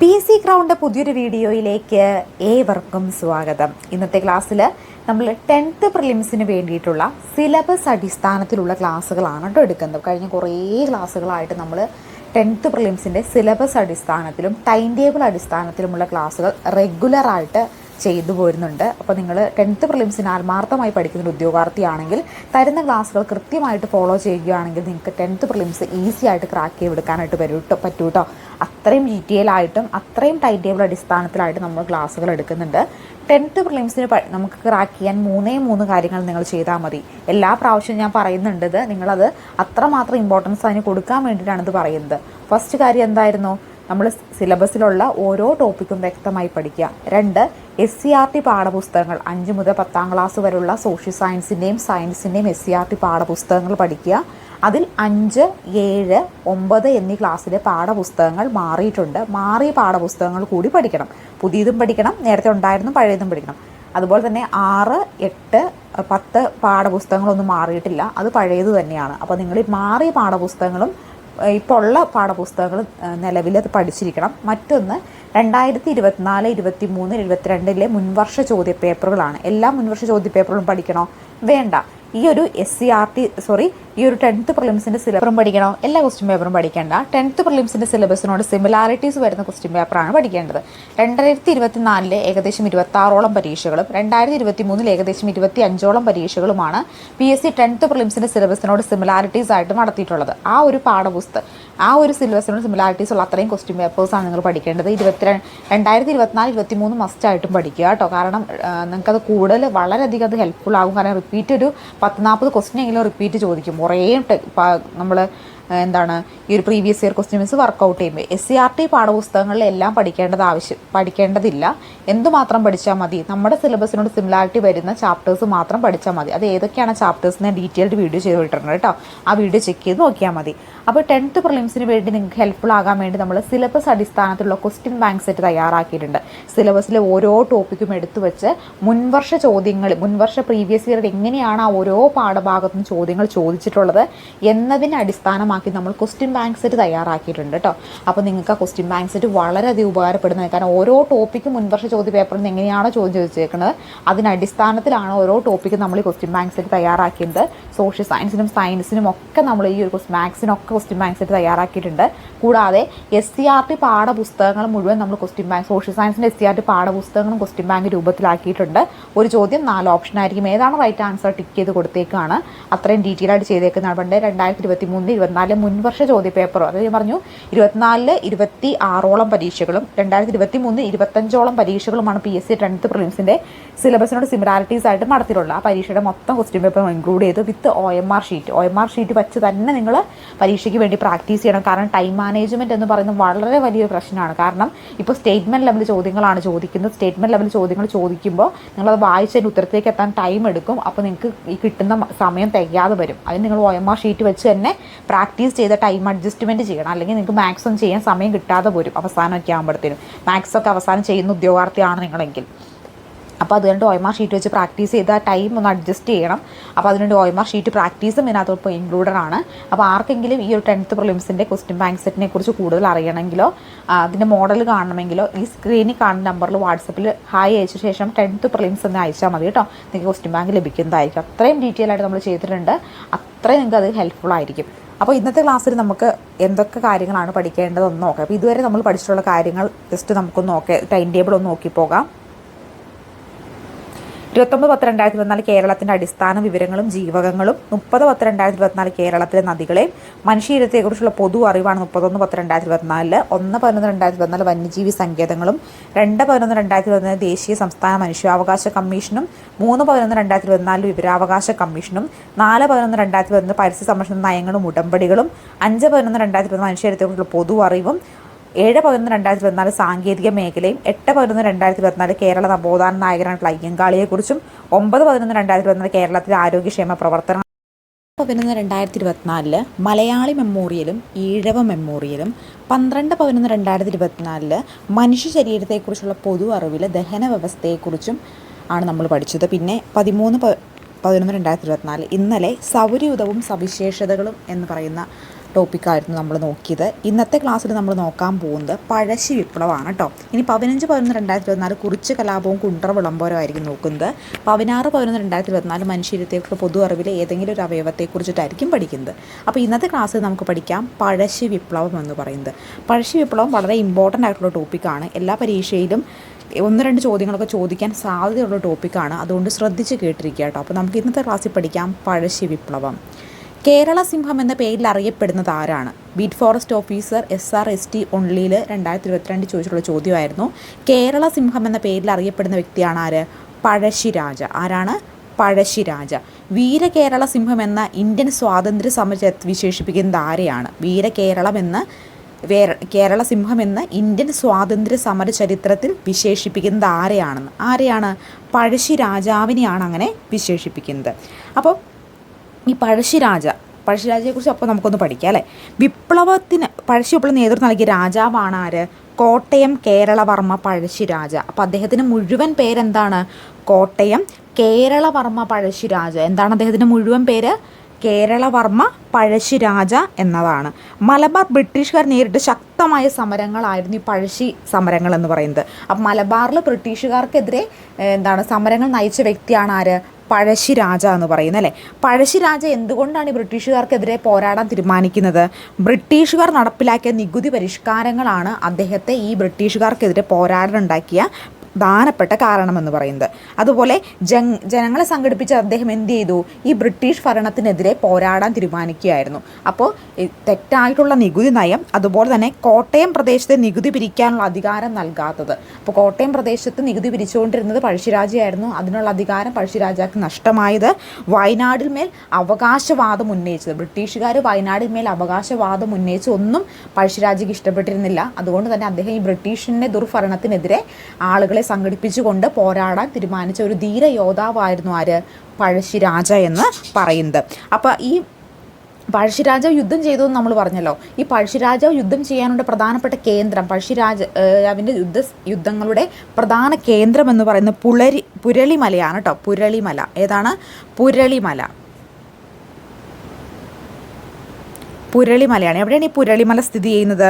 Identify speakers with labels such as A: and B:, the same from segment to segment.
A: P C crowned പുതിയൊരു വീഡിയോയിലേക്ക് ഏവർക്കും സ്വാഗതം. ഇന്നത്തെ ക്ലാസ്സിൽ നമ്മൾ ടെൻത്ത് പ്രിലിംസിന് വേണ്ടിയിട്ടുള്ള സിലബസ് അടിസ്ഥാനത്തിലുള്ള ക്ലാസ്സുകളാണ് കേട്ടോ എടുക്കുന്നത്. കഴിഞ്ഞ കുറേ ക്ലാസ്സുകളായിട്ട് നമ്മൾ ടെൻത്ത് പ്രിലിംസിന്റെ സിലബസ് അടിസ്ഥാനത്തിലും ടൈം ടേബിൾ അടിസ്ഥാനത്തിലുമുള്ള ക്ലാസ്സുകൾ റെഗുലറായിട്ട് ചെയ്തു പോരുന്നുണ്ട്. അപ്പോൾ നിങ്ങൾ ടെൻത്ത് പ്രിലിംസിന് ആത്മാർത്ഥമായി പഠിക്കുന്ന ഒരു ഉദ്യോഗാർത്ഥിയാണെങ്കിൽ തരുന്ന ക്ലാസ്സുകൾ കൃത്യമായിട്ട് ഫോളോ ചെയ്യുകയാണെങ്കിൽ നിങ്ങൾക്ക് ടെൻത്ത് പ്രിലിംസ് ഈസി ആയിട്ട് ക്രാക്ക് ചെയ്തെടുക്കാനായിട്ട് വരും കേട്ടോ പറ്റൂ കേട്ടോ അത്രയും ഡീറ്റെയിൽ ആയിട്ടും അത്രയും ടൈം ടേബിൾ അടിസ്ഥാനത്തിലായിട്ട് നമ്മൾ ക്ലാസ്സുകൾ എടുക്കുന്നുണ്ട്. ടെൻത്ത് പ്രിലിംസിന് നമുക്ക് ക്രാക്ക് ചെയ്യാൻ മൂന്നേ മൂന്ന് കാര്യങ്ങൾ നിങ്ങൾ ചെയ്താൽ മതി. എല്ലാ പ്രാവശ്യവും ഞാൻ പറയുന്നുണ്ടത് നിങ്ങളത് അത്രമാത്രം ഇമ്പോർട്ടൻസ് അതിന് കൊടുക്കാൻ വേണ്ടിയിട്ടാണ് ഇത് പറയുന്നത്. ഫസ്റ്റ് കാര്യം എന്തായിരുന്നു? നമ്മൾ സിലബസിലുള്ള ഓരോ ടോപ്പിക്കും വ്യക്തമായി പഠിക്കുക. രണ്ട് എസ് സി ആർ ടി പാഠപുസ്തകങ്ങൾ. അഞ്ച് മുതൽ പത്താം ക്ലാസ് വരെയുള്ള സോഷ്യൽ സയൻസിന്റെയും സയൻസിന്റെയും എസ് സി ആർ ടി പാഠപുസ്തകങ്ങൾ പഠിക്കുക. അതിൽ അഞ്ച് ഏഴ് ഒമ്പത് എന്നീ ക്ലാസ്സിലെ പാഠപുസ്തകങ്ങൾ മാറിയിട്ടുണ്ട്. മാറിയ പാഠപുസ്തകങ്ങൾ കൂടി പഠിക്കണം. പുതിയതും പഠിക്കണം. നേരത്തെ ഉണ്ടായിരുന്നു പഴയതും പഠിക്കണം. അതുപോലെ തന്നെ ആറ് എട്ട് പത്ത് പാഠപുസ്തകങ്ങളൊന്നും മാറിയിട്ടില്ല. അത് പഴയത് തന്നെയാണ്. അപ്പോൾ നിങ്ങൾ മാറിയ പാഠപുസ്തകങ്ങളും ഇപ്പോൾ ഉള്ള പാഠപുസ്തകങ്ങൾ നിലവിൽ അത് പഠിച്ചിരിക്കണം. മറ്റൊന്ന് രണ്ടായിരത്തി ഇരുപത്തിനാല് ഇരുപത്തി മൂന്ന് ഇരുപത്തിരണ്ടിലെ മുൻവർഷ ചോദ്യപേപ്പറുകളാണ്. എല്ലാ മുൻവർഷ ചോദ്യപേപ്പറുകളും പഠിക്കണോ? വേണ്ട. ഈ ഒരു S C R T sorry ഈ ഒരു ടെൻത്ത് പ്രിലിംസിന്റെ സിലബറും പഠിക്കണോ? എല്ലാ ക്വസ്റ്റ്യൻ പേപ്പറും പഠിക്കേണ്ട. ടെൻത്ത് പ്രിലിംസിന്റെ സിലബസിനോട് സിമിലാരിറ്റീസ് വരുന്ന ക്വസ്റ്റ്യൻ പേപ്പറാണ് പഠിക്കേണ്ടത്. രണ്ടായിരത്തി ഇരുപത്തി നാലിലെ ഏകദേശം ഇരുപത്താറോളം പരീക്ഷകളും രണ്ടായിരത്തി ഇരുപത്തി മൂന്നിൽ ഏകദേശം ഇരുപത്തി അഞ്ചോളം പരീക്ഷകളുമാണ് പി എസ് സി ടെൻത്ത് പ്രിലിംസിന്റെ സിലബസിനോട് സിമിലാരിറ്റീസ് ആയിട്ട് നടത്തിയിട്ടുള്ളത്. ആ ഒരു പാഠപുസ്തകം ആ ഒരു സിലബസിനോട് സിമിലാരിറ്റീസ് ഉള്ള അത്രയും ക്വസ്റ്റ്യൻ പേപ്പേഴ്സാണ് നിങ്ങൾ പഠിക്കേണ്ടത്. ഇരുപത്തി രണ്ടായിരത്തി ഇരുപത്തിനാല് ഇരുപത്തി മൂന്ന് മസ്റ്റായിട്ടും പഠിക്കുക കേട്ടോ. കാരണം നിങ്ങൾക്കത് കൂടുതൽ വളരെയധികം അത് ഹെൽപ്ഫുൾ ആകും. കാരണം റിപ്പീറ്റ് ഒരു പത്ത് നാൽപ്പത് ക്വസ്റ്റ്യൻ എങ്കിലും റിപ്പീറ്റ് ചോദിക്കും. കുറേ നമ്മൾ എന്താണ് ഈ ഒരു previous year questions work out ചെയ്യുമ്പോൾ എസ് സി ആർ ടി പാഠപുസ്തകങ്ങളിലെല്ലാം പഠിക്കേണ്ടത് ആവശ്യം പഠിക്കേണ്ടതില്ല. എന്തുമാത്രം പഠിച്ചാൽ മതി? നമ്മുടെ സിലബസിനോട് സിമിലാരിറ്റി വരുന്ന ചാപ്റ്റേഴ്സ് മാത്രം പഠിച്ചാൽ മതി. അത് ഏതൊക്കെയാണ് ചാപ്റ്റേഴ്സ് ഞാൻ ഡീറ്റെയിൽഡ് വീഡിയോ ചെയ്ത് വിട്ടിട്ടുണ്ട് കേട്ടോ. ആ വീഡിയോ ചെക്ക് ചെയ്ത് നോക്കിയാൽ മതി. അപ്പോൾ ടെൻത്ത് പ്രിലിംസിന് വേണ്ടി നിങ്ങൾക്ക് ഹെൽപ്ഫുൾ ആകാൻ വേണ്ടി നമ്മൾ സിലബസ് അടിസ്ഥാനത്തിലുള്ള ക്വസ്റ്റ്യൻ ബാങ്ക് സെറ്റ് തയ്യാറാക്കിയിട്ടുണ്ട്. സിലബസിലെ ഓരോ ടോപ്പിക്കും എടുത്തു വെച്ച് മുൻവർഷ ചോദ്യങ്ങൾ മുൻവർഷ പ്രീവിയസ് ഇയറിൽ എങ്ങനെയാണ് ആ ഓരോ പാഠഭാഗത്തും ചോദ്യങ്ങൾ ചോദിച്ചിട്ടുള്ളത് എന്നതിനെ അടിസ്ഥാനമാക്കി നമ്മൾ ക്വസ്റ്റ്യൻ ബാങ്ക് സെറ്റ് തയ്യാറാക്കിയിട്ടുണ്ട് കേട്ടോ അപ്പോൾ നിങ്ങൾക്ക് ആ ക്വസ്റ്റ്യൻ ബാങ്ക് സെറ്റ് വളരെയധികം ഉപകാരപ്പെടുന്നത് കാരണം ഓരോ ടോപ്പിക്കും മുൻവർഷ ചോദ്യ പേപ്പറിൽ നിന്ന് എങ്ങനെയാണോ ചോദ്യം ചോദിച്ചേക്കുന്നത് അതിനടിസ്ഥാനത്തിലാണ് ഓരോ ടോപ്പിക്കും നമ്മൾ ഈ ക്വസ്റ്റ്യൻ ബാങ്ക് സെറ്റ് തയ്യാറാക്കിയത്. സോഷ്യൽ സയൻസിനും സയൻസിനും ഒക്കെ നമ്മൾ ഈ ഒരു മാത്സിനൊക്കെ ക്വസ്റ്റ്യൻ ബാങ്ക് സെറ്റ് തയ്യാറാക്കിയിട്ടുണ്ട്. കൂടാതെ എസ് സി ആർ ടി പാഠപുസ്തകങ്ങൾ മുഴുവൻ നമ്മൾ ക്വസ്റ്റ്യൻ ബാങ്ക് സോഷ്യൽ സയൻസിന്റെ എസ് സി ആർ ടി പാഠപുസ്തകങ്ങളും ക്വസ്റ്റ്യൻ ബാങ്ക് രൂപത്തിലാക്കിയിട്ടുണ്ട്. ഒരു ചോദ്യം നാല് ഓപ്ഷൻ ആയിരിക്കും. ഏതാണ് റൈറ്റ് ആൻസർ ടിക്ക് ചെയ്ത് കൊടുത്തേക്കാണ്. അത്രയും ഡീറ്റെയിൽ ആയിട്ട് ചെയ്തേക്കുന്നതാണ്. പണ്ട് രണ്ടായിരത്തി ഇരുപത്തി മൂന്ന് ഇരുപത്തിനാല് മുൻവർഷ ചോദ്യ പേപ്പർ അത് ഞാൻ പറഞ്ഞു ഇരുപത്തിനാലിൽ ഇരുപത്തി ആറോളം പരീക്ഷകളും രണ്ടായിരത്തി ഇരുപത്തി മൂന്ന് ഇരുപത്തഞ്ചോളം പരീക്ഷകളുമാണ് പി എസ് സി ടെൻത്ത് പ്രിലിംസിന്റെ സിലബസിനോട് സിമിലാരിറ്റീസ് ആയിട്ട് നടത്തിയിട്ടുള്ളത്. ആ പരീക്ഷയുടെ മൊത്തം ക്വസ്റ്റ്യൻ പേപ്പർ ഇൻക്ലൂഡ് ചെയ്ത് with O M R sheet O M R sheet വെച്ച് തന്നെ നിങ്ങൾ പരീക്ഷയ്ക്ക് വേണ്ടി പ്രാക്ടീസ് ചെയ്യണം. കാരണം ടൈം മാനേജ്മെന്റ് എന്ന് പറയുന്നത് വളരെ വലിയൊരു പ്രശ്നമാണ്. കാരണം ഇപ്പോൾ സ്റ്റേറ്റ്മെന്റ് ലെവൽ ചോദ്യങ്ങളാണ് ചോദിക്കുന്നത്. സ്റ്റേറ്റ്മെന്റ് ലെവൽ ചോദ്യങ്ങൾ ചോദിക്കുമ്പോൾ നിങ്ങളത് വായിച്ചതിന്റെ ഉത്തരത്തേക്ക് എത്താൻ ടൈം എടുക്കും. അപ്പോൾ നിങ്ങൾക്ക് ഈ കിട്ടുന്ന സമയം തികയാതെ വരും. അതിന് നിങ്ങൾ ഒ എം ആർ ഷീറ്റ് വെച്ച് തന്നെ പ്രാക്ടീസ് ചെയ്ത ടൈം അഡ്ജസ്റ്റ്മെന്റ് ചെയ്യണം. അല്ലെങ്കിൽ നിങ്ങൾക്ക് മാത്സ് ഒന്നും ചെയ്യാൻ സമയം കിട്ടാതെ വരും അവസാനമൊക്കെ ആകുമ്പോഴത്തേനും മാത്സൊക്കെ അവസാനം ചെയ്യുന്ന ഉദ്യോഗാർത്ഥിയാണ് നിങ്ങളെങ്കിൽ. അപ്പോൾ അതുകൊണ്ട് ഒയമാർ ഷീറ്റ് വെച്ച് പ്രാക്ടീസ് ചെയ്ത ടൈം ഒന്ന് അഡ്ജസ്റ്റ് ചെയ്യണം. അപ്പോൾ അതിനുവേണ്ടി ഒയമാർ ഷീറ്റ് പ്രാക്ടീസും ഇതിനകത്ത് ഇൻക്ലൂഡഡ് ആണ്. അപ്പോൾ ആർക്കെങ്കിലും ഈ ഒരു ടെൻത്ത് പ്രിലിംസിന്റെ ക്വസ്റ്റ്യൻ ബാങ്ക് സെറ്റിനെ കുറിച്ച് കൂടുതൽ അറിയണമെങ്കിലോ അതിന്റെ മോഡൽ കാണണമെങ്കിലോ ഈ സ്ക്രീനിൽ കാണുന്ന നമ്പറിൽ വാട്സപ്പിൽ ഹായ് അയച്ച ശേഷം ടെൻത്ത് പ്രിലിംസ് എന്ന് അയച്ചാൽ മതി കേട്ടോ. നിങ്ങൾക്ക് ക്വസ്റ്റ്യൻ ബാങ്ക് ലഭിക്കുന്നതായിരിക്കും. അത്രയും ഡീറ്റെയിൽ ആയിട്ട് നമ്മൾ ചെയ്തിട്ടുണ്ട്. അത്രയും നിങ്ങൾക്ക് അത് ഹെൽപ്ഫുൾ ആയിരിക്കും. അപ്പോൾ ഇന്നത്തെ ക്ലാസ്സിൽ നമുക്ക് എന്തൊക്കെ കാര്യങ്ങളാണ് പഠിക്കേണ്ടതെന്ന് നോക്കാം. അപ്പോൾ ഇതുവരെ നമ്മൾ പഠിച്ചിട്ടുള്ള കാര്യങ്ങൾ ജസ്റ്റ് നമുക്കൊന്ന് നോക്കാം ടൈം ടേബിൾ ഒന്ന് നോക്കി പോകാം. ഇരുപത്തൊമ്പത് പത്ത് രണ്ടായിരത്തി ഇരുപത്തിനാല് കേരളത്തിന്റെ അടിസ്ഥാന വിവരങ്ങളും ജീവകങ്ങളും മുപ്പത് പത്ത് രണ്ടായിരത്തി ഇരുപത്തിനാല് കേരളത്തിലെ നദികളെയും മനുഷ്യരത്തെക്കുറിച്ചുള്ള പൊതു അറിവാണ് മുപ്പത്തൊന്ന് പത്ത് രണ്ടായിരത്തി ഇരുപത്തിനാലിൽ ഒന്ന് പതിനൊന്ന് രണ്ടായിരത്തി ഇരുപത്തിനാല് വന്യജീവി സങ്കേതങ്ങളും രണ്ട് പതിനൊന്ന് രണ്ടായിരത്തി ഇരുപത്തിനാല് ദേശീയ സംസ്ഥാന മനുഷ്യാവകാശ കമ്മീഷനും മൂന്ന് പതിനൊന്ന് രണ്ടായിരത്തി ഇരുപത്തിനാല് വിവരാവകാശ കമ്മീഷനും നാല് പതിനൊന്ന് രണ്ടായിരത്തി ഇരുപത്തിനാല് പരിസ്ഥിതി സംരക്ഷണ നയങ്ങളും ഉടമ്പടികളും അഞ്ച് പതിനൊന്ന് രണ്ടായിരത്തി ഇരുപത്തിനാല് മനുഷ്യരത്തെക്കുറിച്ചുള്ള പൊതു അറിവും ഏഴ് പതിനൊന്ന് രണ്ടായിരത്തി പതിനാല് സാങ്കേതിക മേഖലയും എട്ട് പതിനൊന്ന് രണ്ടായിരത്തി പതിനാല് കേരള നവോത്ഥാന നായകനായിട്ടുള്ള അയ്യങ്കാളിയെക്കുറിച്ചും ഒമ്പത് പതിനൊന്ന് രണ്ടായിരത്തി പതിനാല് കേരളത്തിലെ ആരോഗ്യക്ഷേമ പ്രവർത്തന പതിനൊന്ന് രണ്ടായിരത്തി ഇരുപത്തിനാലിൽ മലയാളി മെമ്മോറിയലും ഈഴവ മെമ്മോറിയലും പന്ത്രണ്ട് പതിനൊന്ന് രണ്ടായിരത്തി ഇരുപത്തിനാലിൽ മനുഷ്യ ശരീരത്തെക്കുറിച്ചുള്ള പൊതു അറിവിൽ ദഹന വ്യവസ്ഥയെക്കുറിച്ചും ആണ് നമ്മൾ പഠിച്ചത്. പിന്നെ പതിമൂന്ന് പതിനൊന്ന് രണ്ടായിരത്തി ഇരുപത്തിനാല് ഇന്നലെ സൗരയുതവും സവിശേഷതകളും എന്ന് പറയുന്ന ടോപ്പിക്കായിരുന്നു നമ്മൾ നോക്കിയത്. ഇന്നത്തെ ക്ലാസ്സിൽ നമ്മൾ നോക്കാൻ പോകുന്നത് പഴശ്ശി വിപ്ലവമാണ് കേട്ടോ ഇനി പതിനഞ്ച് പതിനൊന്ന് രണ്ടായിരത്തി ഇരുപത്തിനാല് കുറിച്ച് കലാപവും കുണ്ടറ വിളംബരവും ആയിരിക്കും നോക്കുന്നത്. പതിനാറ് പതിനൊന്ന് രണ്ടായിരത്തി ഇരുപത്തിനാല് മനുഷ്യരത്തെക്കുറിച്ച് പൊതു അറിവിലെ ഏതെങ്കിലും ഒരു അവയവത്തെക്കുറിച്ചിട്ടായിരിക്കും പഠിക്കുന്നത്. അപ്പോൾ ഇന്നത്തെ ക്ലാസ്സിൽ നമുക്ക് പഠിക്കാം പഴശ്ശി വിപ്ലവം എന്ന് പറയുന്നത്. പഴശ്ശി വിപ്ലവം വളരെ ഇമ്പോർട്ടന്റ് ആയിട്ടുള്ള ടോപ്പിക്കാണ്. എല്ലാ പരീക്ഷയിലും ഒന്ന് രണ്ട് ചോദ്യങ്ങളൊക്കെ ചോദിക്കാൻ സാധ്യതയുള്ള ടോപ്പിക്കാണ്. അതുകൊണ്ട് ശ്രദ്ധിച്ച് കേട്ടിരിക്കുക കേട്ടോ അപ്പോൾ നമുക്ക് ഇന്നത്തെ ക്ലാസ്സിൽ പഠിക്കാം പഴശ്ശി വിപ്ലവം. കേരള സിംഹം എന്ന പേരിൽ അറിയപ്പെടുന്നത് ആരാണ്? Beat forest officer S R S T ഒൺലിയിൽ രണ്ടായിരത്തി ഇരുപത്തിരണ്ട് ചോദിച്ചിട്ടുള്ള ചോദ്യമായിരുന്നു. കേരള സിംഹം എന്ന പേരിൽ അറിയപ്പെടുന്ന വ്യക്തിയാണ് ആര്? പഴശ്ശിരാജ ആരാണ്? പഴശ്ശിരാജ വീരകേരള സിംഹം എന്ന ഇന്ത്യൻ സ്വാതന്ത്ര്യ സമര വിശേഷിപ്പിക്കുന്നത് ആരെയാണ്? വീരകേരളം എന്ന കേരള സിംഹം എന്ന ഇന്ത്യൻ സ്വാതന്ത്ര്യ സമര ചരിത്രത്തിൽ വിശേഷിപ്പിക്കുന്നത് ആരെയാണെന്ന്? ആരെയാണ്? പഴശ്ശി രാജാവിനെയാണ് അങ്ങനെ വിശേഷിപ്പിക്കുന്നത്. അപ്പോൾ ഈ പഴശ്ശിരാജ പഴശ്ശിരാജയെക്കുറിച്ച് അപ്പോൾ നമുക്കൊന്ന് പഠിക്കാം അല്ലേ? വിപ്ലവത്തിന് പഴശ്ശി വിപ്ലവം നേതൃത്വം നൽകിയ രാജാവാണ് ആര്? കോട്ടയം കേരളവർമ്മ പഴശ്ശിരാജ അപ്പോൾ അദ്ദേഹത്തിന് മുഴുവൻ പേരെന്താണ്? കോട്ടയം കേരളവർമ്മ പഴശ്ശിരാജ എന്താണ് അദ്ദേഹത്തിന്റെ മുഴുവൻ പേര്? കേരളവർമ്മ പഴശ്ശിരാജ എന്നതാണ്. മലബാർ ബ്രിട്ടീഷുകാർ നേരിട്ട് ശക്തമായ സമരങ്ങളായിരുന്നു ഈ പഴശ്ശി സമരങ്ങൾ എന്ന് പറയുന്നത്. അപ്പം മലബാറിൽ ബ്രിട്ടീഷുകാർക്കെതിരെ എന്താണ് സമരങ്ങൾ നയിച്ച വ്യക്തിയാണ് ആര്? പഴശ്ശിരാജ എന്ന് പറയുന്നത് അല്ലേ? പഴശ്ശിരാജ എന്തുകൊണ്ടാണ് ഈ ബ്രിട്ടീഷുകാർക്കെതിരെ പോരാടാൻ തീരുമാനിക്കുന്നത്? ബ്രിട്ടീഷുകാർ നടപ്പിലാക്കിയ നികുതി പരിഷ്കാരങ്ങളാണ് അദ്ദേഹത്തെ ഈ ബ്രിട്ടീഷുകാർക്കെതിരെ പോരാടാനുണ്ടാക്കിയ പ്രധാനപ്പെട്ട കാരണമെന്ന് പറയുന്നത്. അതുപോലെ ജനങ്ങളെ സംഘടിപ്പിച്ച് അദ്ദേഹം എന്ത് ചെയ്തു? ഈ ബ്രിട്ടീഷ് ഭരണത്തിനെതിരെ പോരാടാൻ തീരുമാനിക്കുകയായിരുന്നു. അപ്പോൾ തെറ്റായിട്ടുള്ള നികുതി നയം അതുപോലെ തന്നെ കോട്ടയം പ്രദേശത്തെ നികുതി പിരിക്കാനുള്ള അധികാരം നൽകാത്തത്. അപ്പോൾ കോട്ടയം പ്രദേശത്ത് നികുതി പിരിച്ചുകൊണ്ടിരുന്നത് പഴശ്ശിരാജയായിരുന്നു. അതിനുള്ള അധികാരം പഴശ്ശിരാജാക്ക് നഷ്ടമായത് വയനാടിൽ മേൽ അവകാശവാദം ഉന്നയിച്ചത്. ബ്രിട്ടീഷുകാർ വയനാടിൽ മേൽ അവകാശവാദം ഉന്നയിച്ച് ഒന്നും പഴശ്ശിരാജയ്ക്ക് ഇഷ്ടപ്പെട്ടിരുന്നില്ല. അതുകൊണ്ട് തന്നെ അദ്ദേഹം ഈ ബ്രിട്ടീഷിന്റെ ദുർഭരണത്തിനെതിരെ ആളുകളെ സംഘടിപ്പിച്ചുകൊണ്ട് പോരാടാൻ തീരുമാനിച്ച ഒരു ധീര യോദ്ധാവായിരുന്നു ആര്? പഴശ്ശിരാജ എന്ന് പറയുന്നത്. അപ്പോൾ ഈ പഴശ്ശിരാജാവ് യുദ്ധം ചെയ്തു എന്ന് നമ്മൾ പറഞ്ഞല്ലോ. ഈ പഴശ്ശിരാജാവ് യുദ്ധം ചെയ്യാനുള്ള പ്രധാനപ്പെട്ട കേന്ദ്രം പഴശ്ശിരാജ അവന്റെ യുദ്ധ യുദ്ധങ്ങളുടെ പ്രധാന കേന്ദ്രം എന്ന് പറയുന്നത് പുളരി പുരളിമലയാണ് കേട്ടോ. പുരളിമല. ഏതാണ്? പുരളിമല. പുരളിമലയാണ്. എവിടെയാണ് ഈ പുരളിമല സ്ഥിതി ചെയ്യുന്നത്?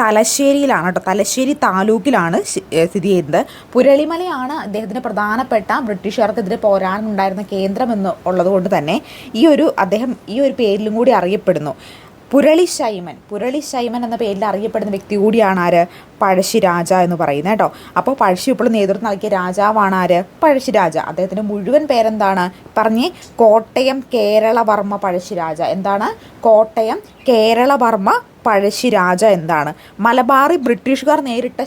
A: തലശ്ശേരിയിലാണ് കേട്ടോ. തലശ്ശേരി താലൂക്കിലാണ് സ്ഥിതി ചെയ്യുന്നത്. പുരളിമലയാണ് അദ്ദേഹത്തിന് പ്രധാനപ്പെട്ട ബ്രിട്ടീഷുകാർക്കെതിരെ പോരാടുന്നുണ്ടായിരുന്ന കേന്ദ്രം എന്ന് ഉള്ളത് തന്നെ ഈ ഒരു അദ്ദേഹം ഈ ഒരു പേരിലും കൂടി അറിയപ്പെടുന്നു. പുരളി ശൈമൻ പുരളി ശൈമൻ എന്ന പേരിൽ അറിയപ്പെടുന്ന വ്യക്തി കൂടിയാണ് ആര്? പഴശ്ശിരാജ എന്ന് പറയുന്നത് കേട്ടോ. അപ്പോൾ പഴശ്ശി ഇപ്പോൾ നേതൃത്വം നൽകിയ രാജാവാണ് ആര്? പഴശ്ശിരാജ അദ്ദേഹത്തിന്റെ മുഴുവൻ പേരെന്താണ്? പറഞ്ഞേ കോട്ടയം കേരളവർമ്മ പഴശ്ശിരാജ എന്താണ്? കോട്ടയം കേരളവർമ്മ പഴശ്ശിരാജ എന്താണ്? മലബാറി ബ്രിട്ടീഷുകാർ നേരിട്ട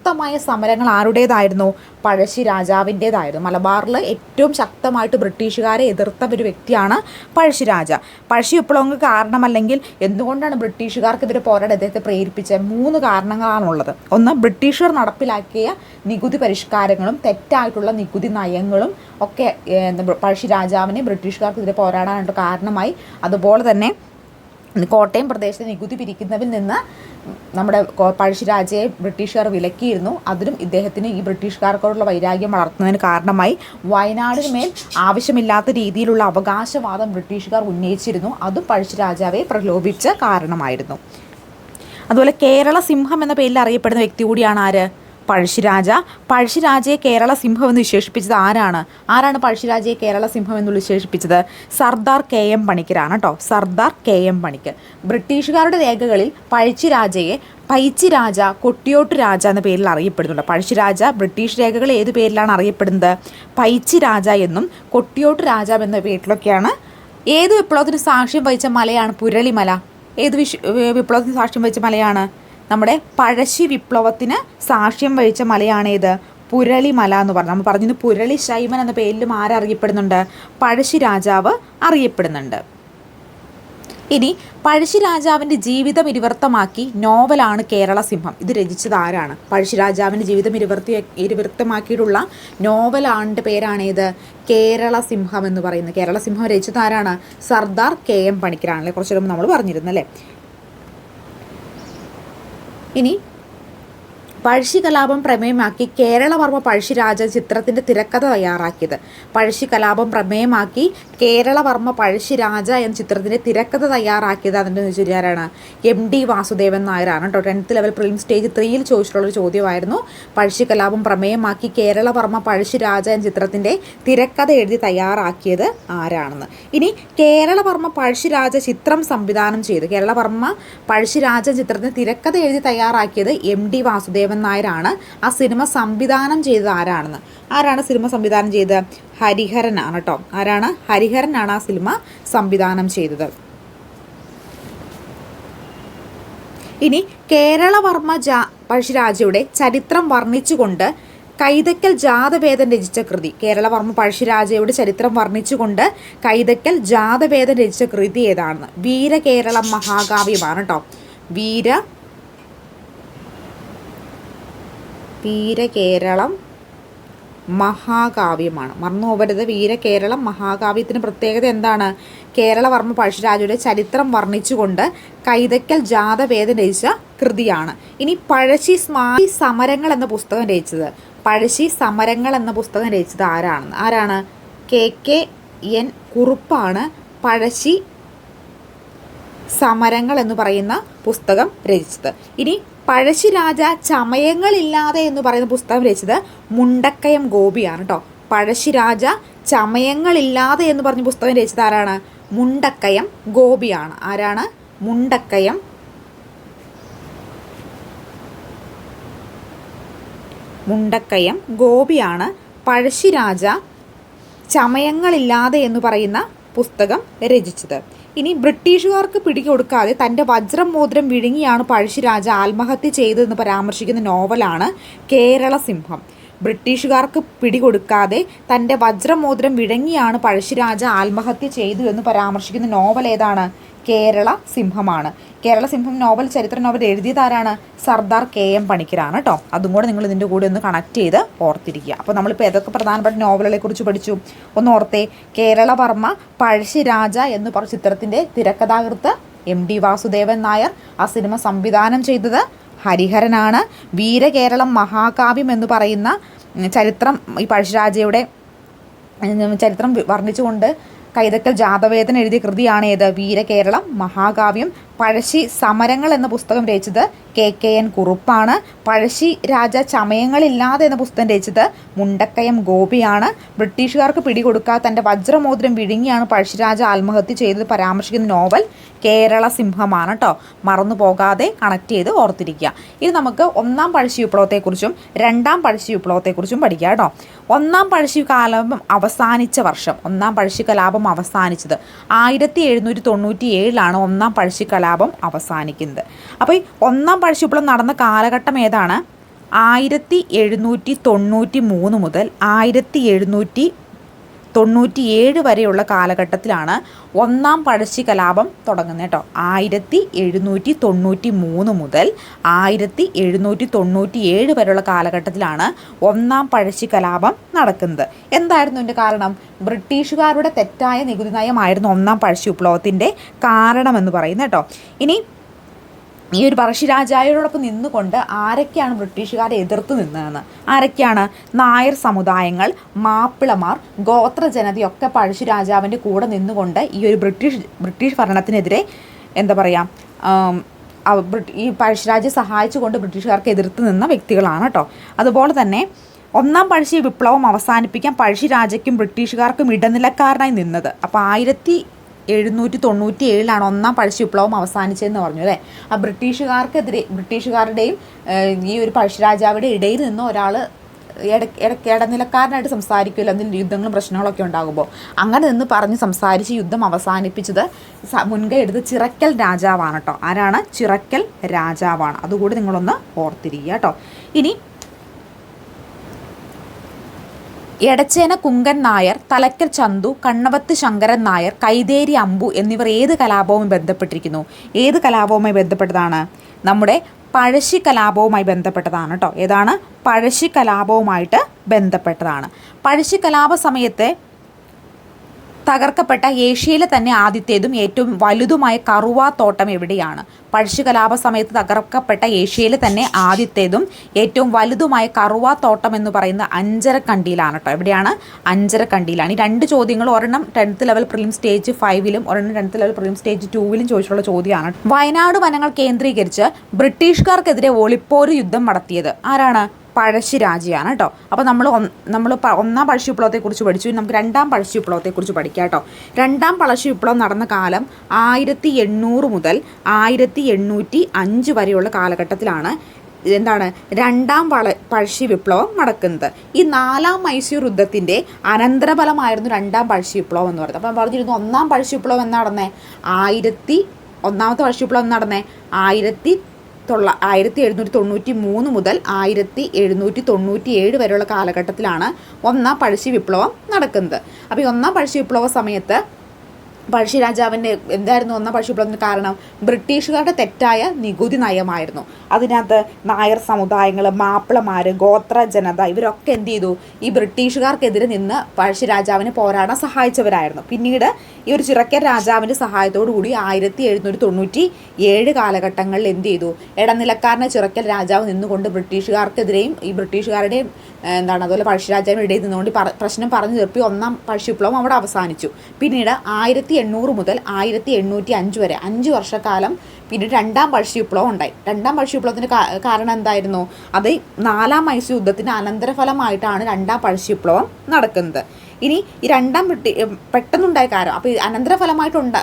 A: ശക്തമായ സമരങ്ങൾ ആരുടേതായിരുന്നു? പഴശ്ശി രാജാവിന്റേതായിരുന്നു. മലബാറിൽ ഏറ്റവും ശക്തമായിട്ട് ബ്രിട്ടീഷുകാരെ എതിർത്ത ഒരു വ്യക്തിയാണ് പഴശ്ശി രാജ. പഴശ്ശി വിപ്ലവങ്ങൾക്ക് കാരണമല്ലെങ്കിൽ എന്തുകൊണ്ടാണ് ബ്രിട്ടീഷുകാർക്കെതിരെ പോരാടാൻ അദ്ദേഹത്തെ പ്രേരിപ്പിച്ച മൂന്ന് കാരണങ്ങളാണുള്ളത് ഒന്ന് ബ്രിട്ടീഷുകാർ നടപ്പിലാക്കിയ നികുതി പരിഷ്കാരങ്ങളും തെറ്റായിട്ടുള്ള നികുതി നയങ്ങളും ഒക്കെ പഴശ്ശി രാജാവിനെ ബ്രിട്ടീഷുകാർക്കെതിരെ പോരാടാനായിട്ട് കാരണമായി. അതുപോലെ തന്നെ കോട്ടയം പ്രദേശത്തെ നികുതി പിരിക്കുന്നതിൽ നിന്ന് നമ്മുടെ പഴശ്ശിരാജയെ ബ്രിട്ടീഷുകാർ വിലക്കിയിരുന്നു. അതിനും ഇദ്ദേഹത്തിന് ഈ ബ്രിട്ടീഷുകാർക്കോടുള്ള വൈരാഗ്യം വളർത്തുന്നതിന് കാരണമായി വയനാടിന് മേൽ ആവശ്യമില്ലാത്ത രീതിയിലുള്ള അവകാശവാദം ബ്രിട്ടീഷുകാർ ഉന്നയിച്ചിരുന്നു. അതും പഴശ്ശിരാജാവെ പ്രലോഭിച്ച കാരണമായിരുന്നു. അതുപോലെ കേരള സിംഹം എന്ന പേരിൽ അറിയപ്പെടുന്ന വ്യക്തി കൂടിയാണ് ആര്? പഴശ്ശിരാജ. പഴശ്ശിരാജയെ കേരള സിംഹം എന്ന് വിശേഷിപ്പിച്ചത് ആരാണ്? ആരാണ് പഴശ്ശിരാജയെ കേരള സിംഹം എന്ന് വിശേഷിപ്പിച്ചത്? സർദാർ കെ എം പണിക്കരാണ് കേട്ടോ. Sardar K M Panikkar. ബ്രിട്ടീഷുകാരുടെ രേഖകളിൽ പഴശ്ശിരാജയെ പൈച്ചി രാജ കൊട്ടിയോട്ട് രാജ എന്ന പേരിൽ അറിയപ്പെടുന്നുണ്ട്. പഴശ്ശിരാജ ബ്രിട്ടീഷ് രേഖകൾ ഏത് പേരിലാണ് അറിയപ്പെടുന്നത്? പൈച്ചി രാജ എന്നും കൊട്ടിയോട്ട് രാജ എന്ന പേരിലൊക്കെയാണ്. ഏത് വിപ്ലവത്തിന് സാക്ഷ്യം വഹിച്ച മലയാണ് പുരളിമല? ഏത് വിശ്വ വിപ്ലവത്തിന് സാക്ഷ്യം വഹിച്ച മലയാണ്? നമ്മുടെ പഴശ്ശി വിപ്ലവത്തിന് സാക്ഷ്യം വഹിച്ച മലയാണേത് പുരളിമല എന്ന് പറഞ്ഞു. നമ്മൾ പറഞ്ഞത് പുരളി ശൈമൻ എന്ന പേരിലും ആരറിയപ്പെടുന്നുണ്ട് പഴശ്ശി രാജാവ് അറിയപ്പെടുന്നുണ്ട്. ഇനി പഴശ്ശി രാജാവിന്റെ ജീവിതം ഇരുവൃത്തമാക്കി നോവലാണ് കേരള സിംഹം. ഇത് രചിച്ചത് ആരാണ്? പഴശ്ശി രാജാവിന്റെ ജീവിതം ഇരുവൃത്തി ഇരുവൃത്തമാക്കിയിട്ടുള്ള നോവലാണിന്റെ പേരാണേത് കേരള സിംഹം എന്ന് പറയുന്നത്. കേരള സിംഹം രചിച്ചത് ആരാണ്? സർദാർ കെ എം പണിക്കരാണല്ലേ? കുറച്ചു നമ്മൾ പറഞ്ഞിരുന്നല്ലേ? ഇനി പഴശ്ശി കലാപം പ്രമേയമാക്കി കേരളവർമ്മ പഴശ്ശിരാജ ചിത്രത്തിന്റെ തിരക്കഥ തയ്യാറാക്കിയത്. പഴശ്ശി കലാപം പ്രമേയമാക്കി കേരളവർമ്മ പഴശ്ശിരാജ എന്ന ചിത്രത്തിന്റെ തിരക്കഥ തയ്യാറാക്കിയത് അതിന്റെ ചോദിച്ചാരാണ് എം ഡി വാസുദേവൻ നായരാണ് കേട്ടോ. ടെൻത്ത് ലെവൽ പ്രിലിം സ്റ്റേജ് ത്രീയിൽ ചോദിച്ചിട്ടുള്ളൊരു ചോദ്യമായിരുന്നു. പഴശ്ശി കലാപം പ്രമേയമാക്കി കേരളവർമ്മ പഴശ്ശിരാജ എന്ന ചിത്രത്തിന്റെ തിരക്കഥ എഴുതി തയ്യാറാക്കിയത് ആരാണെന്ന്. ഇനി കേരളവർമ്മ പഴശ്ശിരാജ ചിത്രം സംവിധാനം ചെയ്ത്. കേരളവർമ്മ പഴശ്ശിരാജ ചിത്രത്തിന് തിരക്കഥ എഴുതി തയ്യാറാക്കിയത് എം ഡി വാസുദേവൻ നായരാണ്. ആ സിനിമ സംവിധാനം ചെയ്തത് ആരാണെന്ന്? ആരാണ് സിനിമ സംവിധാനം ചെയ്തത്? ഹരിഹരനാണ് കേട്ടോ. ആരാണ്? ഹരിഹരനാണ് ആ സിനിമ സംവിധാനം ചെയ്തത്. ഇനി കേരളവർമ്മ ജാ പഴശ്ശിരാജയുടെ ചരിത്രം വർണിച്ചുകൊണ്ട് കൈതക്കൽ ജാതവേദൻ രചിച്ച കൃതി. കേരളവർമ്മ പഴശ്ശിരാജയുടെ ചരിത്രം വർണിച്ചുകൊണ്ട് കൈതക്കൽ ജാതവേദൻ രചിച്ച കൃതി ഏതാണെന്ന്? വീരകേരളം മഹാകാവ്യമാണ് കേട്ടോ. വീര വീരകേരളം മഹാകാവ്യമാണ്. മറന്നു പോകരുത്. വീരകേരളം മഹാകാവ്യത്തിന് പ്രത്യേകത എന്താണ്? കേരളവർമ്മ പഴശ്ശിരാജയുടെ ചരിത്രം വർണിച്ചുകൊണ്ട് കൈതക്കൽ ജാതവേദം രചിച്ച കൃതിയാണ്. ഇനി പഴശ്ശി സ്മാരി സമരങ്ങൾ എന്ന പുസ്തകം രചിച്ചത്. പഴശ്ശി സമരങ്ങൾ എന്ന പുസ്തകം രചിച്ചത് ആരാണെന്ന് ആരാണ്? കെ കെ എൻ കുറുപ്പാണ് പഴശ്ശി സമരങ്ങൾ എന്ന് പറയുന്ന പുസ്തകം രചിച്ചത്. ഇനി പഴശ്ശിരാജ ചമയങ്ങളില്ലാതെ എന്ന് പറയുന്ന പുസ്തകം രചിച്ചത് മുണ്ടക്കയം ഗോപിയാണ് കേട്ടോ പഴശ്ശിരാജ ചമയങ്ങളില്ലാതെ എന്ന് പറഞ്ഞ പുസ്തകം രചിച്ചത് ആരാണ്? മുണ്ടക്കയം ഗോപിയാണ്. ആരാണ്? മുണ്ടക്കയം മുണ്ടക്കയം ഗോപിയാണ്. പഴശ്ശിരാജ ചമയങ്ങളില്ലാതെ എന്ന് പറയുന്ന പുസ്തകം രചിച്ചത്. ഇനി ബ്രിട്ടീഷുകാർക്ക് പിടികൊടുക്കാതെ തന്റെ വജ്രം മോതിരം വിഴുങ്ങിയാണ് പഴശ്ശിരാജ ആത്മഹത്യ ചെയ്തതെന്ന് പരാമർശിക്കുന്ന നോവലാണ് കേരള സിംഹം ബ്രിട്ടീഷുകാർക്ക് പിടികൊടുക്കാതെ തന്റെ വജ്രമോതിരം വിഴങ്ങിയാണ് പഴശ്ശിരാജ ആത്മഹത്യ ചെയ്തു എന്ന് പരാമർശിക്കുന്ന നോവൽ ഏതാണ്? കേരള സിംഹമാണ്. കേരള സിംഹം നോവൽ ചരിത്ര നോവൽ എഴുതിയതാരാണ്? സർദാർ കെ എം പണിക്കരാണ് കേട്ടോ അതും കൂടെ നിങ്ങൾ ഇതിന്റെ കൂടെ ഒന്ന് കണക്ട് ചെയ്ത് ഓർത്തിരിക്കുക. അപ്പോൾ നമ്മളിപ്പോൾ ഏതൊക്കെ പ്രധാനപ്പെട്ട നോവലുകളെ കുറിച്ച് പഠിച്ചു? ഒന്ന് ഓർത്തേ. കേരളവർമ്മ പഴശ്ശിരാജ എന്ന് പറഞ്ഞ ചിത്രത്തിന്റെ തിരക്കഥാകൃത്ത് എം ഡി വാസുദേവൻ നായർ. ആ സിനിമ സംവിധാനം ചെയ്തത് ഹരിഹരനാണ്. വീരകേരളം മഹാകാവ്യം എന്ന് പറയുന്ന ചരിത്രം ഈ പഴശ്ശിരാജയുടെ ചരിത്രം വർണിച്ചുകൊണ്ട് കൈതക്കൽ ജാതവേദൻ എഴുതിയ കൃതിയാണ് ഏത് വീരകേരളം മഹാകാവ്യം പഴശ്ശി സമരങ്ങൾ എന്ന പുസ്തകം രചിച്ചത് കെ കെ എൻ കുറുപ്പാണ്. പഴശ്ശി രാജ ചമയങ്ങളില്ലാതെ എന്ന പുസ്തകം രചിച്ചത് മുണ്ടക്കയം ഗോപിയാണ്. ബ്രിട്ടീഷുകാർക്ക് പിടികൊടുക്കാതെ തന്റെ വജ്രമോതിരം വിഴുങ്ങിയാണ് പഴശ്ശിരാജ ആത്മഹത്യ ചെയ്തത് പരാമർശിക്കുന്ന നോവൽ കേരള സിംഹമാണ് കേട്ടോ മറന്നു പോകാതെ കണക്ട് ചെയ്ത് ഓർത്തിരിക്കുക. ഇനി നമുക്ക് ഒന്നാം പഴശ്ശി വിപ്ലവത്തെക്കുറിച്ചും രണ്ടാം പഴശ്ശി വിപ്ലവത്തെക്കുറിച്ചും പഠിക്കുക കേട്ടോ ഒന്നാം പഴശ്ശി കലാപം അവസാനിച്ച വർഷം ഒന്നാം പഴശ്ശി കലാപം അവസാനിച്ചത് ആയിരത്തി എഴുന്നൂറ്റി തൊണ്ണൂറ്റി ഏഴിലാണ് ഒന്നാം പഴശ്ശി കലാപം അവസാനിക്കുന്നത്. അപ്പോൾ ഈ ഒന്നാം പഴശ്ശി വിപ്ലവം നടന്ന കാലഘട്ടം ഏതാണ്? ആയിരത്തി എഴുന്നൂറ്റി തൊണ്ണൂറ്റി മൂന്ന് മുതൽ ആയിരത്തി എഴുന്നൂറ്റി തൊണ്ണൂറ്റിയേഴ് വരെയുള്ള കാലഘട്ടത്തിലാണ് ഒന്നാം പഴശ്ശി കലാപം തുടങ്ങുന്നത് കേട്ടോ. ആയിരത്തി എഴുന്നൂറ്റി തൊണ്ണൂറ്റി മൂന്ന് മുതൽ ആയിരത്തി എഴുന്നൂറ്റി തൊണ്ണൂറ്റി ഏഴ് വരെയുള്ള കാലഘട്ടത്തിലാണ് ഒന്നാം പഴശ്ശി കലാപം നടക്കുന്നത്. എന്തായിരുന്നു ഇതിന്റെ കാരണം? ബ്രിട്ടീഷുകാരുടെ തെറ്റായ നികുതി നയമായിരുന്നു ഒന്നാം പഴശ്ശി വിപ്ലവത്തിന്റെ കാരണമെന്ന് പറയുന്നത് കേട്ടോ. ഇനി ഈ ഒരു പഴശ്ശിരാജായോടൊപ്പം നിന്നുകൊണ്ട് ആരൊക്കെയാണ് ബ്രിട്ടീഷുകാരെ എതിർത്ത് നിന്നതെന്ന്? ആരൊക്കെയാണ് നായർ സമുദായങ്ങൾ മാപ്പിളമാർ ഗോത്ര ജനതയൊക്കെ പഴശ്ശിരാജാവിന്റെ കൂടെ നിന്നുകൊണ്ട് ഈ ഒരു ബ്രിട്ടീഷ് ബ്രിട്ടീഷ് ഭരണത്തിനെതിരെ എന്താ പറയുക ഈ പഴശ്ശിരാജയെ സഹായിച്ചുകൊണ്ട് ബ്രിട്ടീഷുകാർക്ക് എതിർത്ത് നിന്ന വ്യക്തികളാണ് കേട്ടോ. അതുപോലെ തന്നെ ഒന്നാം പഴശ്ശി വിപ്ലവം അവസാനിപ്പിക്കാൻ പഴശ്ശിരാജയ്ക്കും ബ്രിട്ടീഷുകാർക്കും ഇടനിലക്കാരനായി നിന്നത്. അപ്പോൾ ആയിരത്തി എഴുന്നൂറ്റി തൊണ്ണൂറ്റി ഏഴിലാണ് ഒന്നാം പഴശ്ശി വിപ്ലവം അവസാനിച്ചതെന്ന് പറഞ്ഞു അല്ലേ? ആ ബ്രിട്ടീഷുകാർക്കെതിരെ ബ്രിട്ടീഷുകാരുടെയും ഈ ഒരു പഴശ്ശിരാജാവിടെ ഇടയിൽ നിന്ന് ഒരാൾ ഇടയ്ക്ക് ഇടനിലക്കാരനായിട്ട് സംസാരിക്കുമല്ലോ അതിൽ യുദ്ധങ്ങളും പ്രശ്നങ്ങളൊക്കെ ഉണ്ടാകുമ്പോൾ. അങ്ങനെ നിന്ന് പറഞ്ഞ് സംസാരിച്ച് യുദ്ധം അവസാനിപ്പിച്ചത് മുൻകൈ എടുത്ത് ചിറക്കൽ രാജാവാണ് കേട്ടോ. ആരാണ്? ചിറക്കൽ രാജാവാണ്. അതുകൂടി നിങ്ങളൊന്ന് ഓർത്തിരിക്കുക കേട്ടോ. ഇനി എടച്ചേന കുങ്കൻ നായർ തലക്കൽ ചന്തു കണ്ണവത്ത് ശങ്കരൻ നായർ കൈതേരി അമ്പു എന്നിവർ ഏത് കലാപവുമായി ബന്ധപ്പെട്ടിരിക്കുന്നു? ഏത് കലാപവുമായി ബന്ധപ്പെട്ടതാണ്? നമ്മുടെ പഴശ്ശി കലാപവുമായി ബന്ധപ്പെട്ടതാണ് കേട്ടോ ഏതാണ്? പഴശ്ശി കലാപവുമായിട്ട് ബന്ധപ്പെട്ടതാണ്. പഴശ്ശി കലാപ സമയത്തെ തകർക്കപ്പെട്ട ഏഷ്യയിലെ തന്നെ ആദ്യത്തേതും ഏറ്റവും വലുതുമായ കറുവാ തോട്ടം എവിടെയാണ്? പഴശ്ശി കലാപ സമയത്ത് തകർക്കപ്പെട്ട ഏഷ്യയിലെ തന്നെ ആദ്യത്തേതും ഏറ്റവും വലുതുമായ കറുവാ തോട്ടം എന്ന് പറയുന്ന അഞ്ചരക്കണ്ടിയിലാണ് കേട്ടോ. എവിടെയാണ്? അഞ്ചരക്കണ്ടിയിലാണ്. ഈ രണ്ട് ചോദ്യങ്ങൾ ഒരെണ്ണം ടെൻത്ത് ലെവൽ പ്രിലിം സ്റ്റേജ് ഫൈവിലും ഒരെണ്ണം ടെൻത്ത് ലെവൽ പ്രിലിം സ്റ്റേജ് ടൂവിലും ചോദിച്ചുള്ള ചോദ്യമാണ്. വയനാട് വനങ്ങൾ കേന്ദ്രീകരിച്ച് ബ്രിട്ടീഷുകാർക്കെതിരെ ഒളിപ്പോര് യുദ്ധം നടത്തിയത് ആരാണ്? പഴശ്ശിരാജയാണ് കേട്ടോ അപ്പോൾ നമ്മൾ നമ്മൾ ഒന്നാം പഴശ്ശി വിപ്ലവത്തെക്കുറിച്ച് പഠിച്ചു. നമുക്ക് രണ്ടാം പഴശ്ശി വിപ്ലവത്തെക്കുറിച്ച് പഠിക്കാം കേട്ടോ രണ്ടാം പഴശ്ശി വിപ്ലവം നടന്ന കാലം ആയിരത്തി എണ്ണൂറ് മുതൽ ആയിരത്തി എണ്ണൂറ്റി അഞ്ച് വരെയുള്ള കാലഘട്ടത്തിലാണ് എന്താണ് രണ്ടാം വള പഴശ്ശി വിപ്ലവം നടക്കുന്നത്. ഈ നാലാം മൈസൂർ യുദ്ധത്തിന്റെ അനന്തരഫലമായിരുന്നു രണ്ടാം പഴശ്ശി വിപ്ലവം എന്ന് പറയുന്നത്. അപ്പം പറഞ്ഞിരുന്നു ഒന്നാം പഴശ്ശി വിപ്ലവം എന്ന് നടന്നേ? ആയിരത്തി ഒന്നാമത്തെ പഴശ്ശി വിപ്ലവം നടന്നേ? ആയിരത്തി തൊള്ള ആയിരത്തി എഴുന്നൂറ്റി തൊണ്ണൂറ്റി മൂന്ന് മുതൽ ആയിരത്തി എഴുന്നൂറ്റി തൊണ്ണൂറ്റി ഏഴ് വരെയുള്ള കാലഘട്ടത്തിലാണ് ഒന്നാം പഴശ്ശി വിപ്ലവം നടക്കുന്നത്. അപ്പോൾ ഈ ഒന്നാം പഴശ്ശി വിപ്ലവ സമയത്ത് പഴശ്ശി രാജാവിന്റെ എന്തായിരുന്നു ഒന്നാം പഴശ്ശി വിപ്ലവത്തിന് കാരണം? ബ്രിട്ടീഷുകാരുടെ തെറ്റായ നികുതി നയമായിരുന്നു. അതിനകത്ത് നായർ സമുദായങ്ങൾ മാപ്പിളമാർ ഗോത്ര ജനത ഇവരൊക്കെ എന്ത് ചെയ്തു? ഈ ബ്രിട്ടീഷുകാർക്കെതിരെ നിന്ന് പഴശ്ശി രാജാവിനെ പോരാടാൻ സഹായിച്ചവരായിരുന്നു. പിന്നീട് ഈ ഒരു ചിറക്കൻ രാജാവിന്റെ സഹായത്തോടു കൂടി ആയിരത്തി എഴുന്നൂറ്റി തൊണ്ണൂറ്റി ഏഴ് കാലഘട്ടങ്ങളിൽ എന്ത് ചെയ്തു? ഇടനിലക്കാരനെ ചിറക്കൽ രാജാവ് നിന്നുകൊണ്ട് ബ്രിട്ടീഷുകാർക്കെതിരെയും ഈ ബ്രിട്ടീഷുകാരുടെയും എന്താണ് അതുപോലെ പഴശ്ശിരാജാവിന് ഇടയിൽ നിന്നുകൊണ്ട് പ്രശ്നം പറഞ്ഞു തീർപ്പി. ഒന്നാം പഴശ്ശി വിപ്ലവം അവിടെ അവസാനിച്ചു. പിന്നീട് ആയിരത്തി എണ്ണൂറ് മുതൽ ആയിരത്തി എണ്ണൂറ്റി അഞ്ച് വരെ. അഞ്ച് വർഷക്കാലം പിന്നെ രണ്ടാം പഴശ്ശി വിപ്ലവം ഉണ്ടായി. രണ്ടാം പഴശ്ശി വിപ്ലവത്തിന് കാരണം എന്തായിരുന്നു? അത് നാലാം മൈസൂർ യുദ്ധത്തിന്റെ അനന്തരഫലമായിട്ടാണ് രണ്ടാം പഴശ്ശി വിപ്ലവം നടക്കുന്നത്. ഇനി ഈ രണ്ടാം പെട്ടെന്നുണ്ടായ കാരണം അപ്പോൾ അനന്തരഫലമായിട്ട് ഉണ്ടാ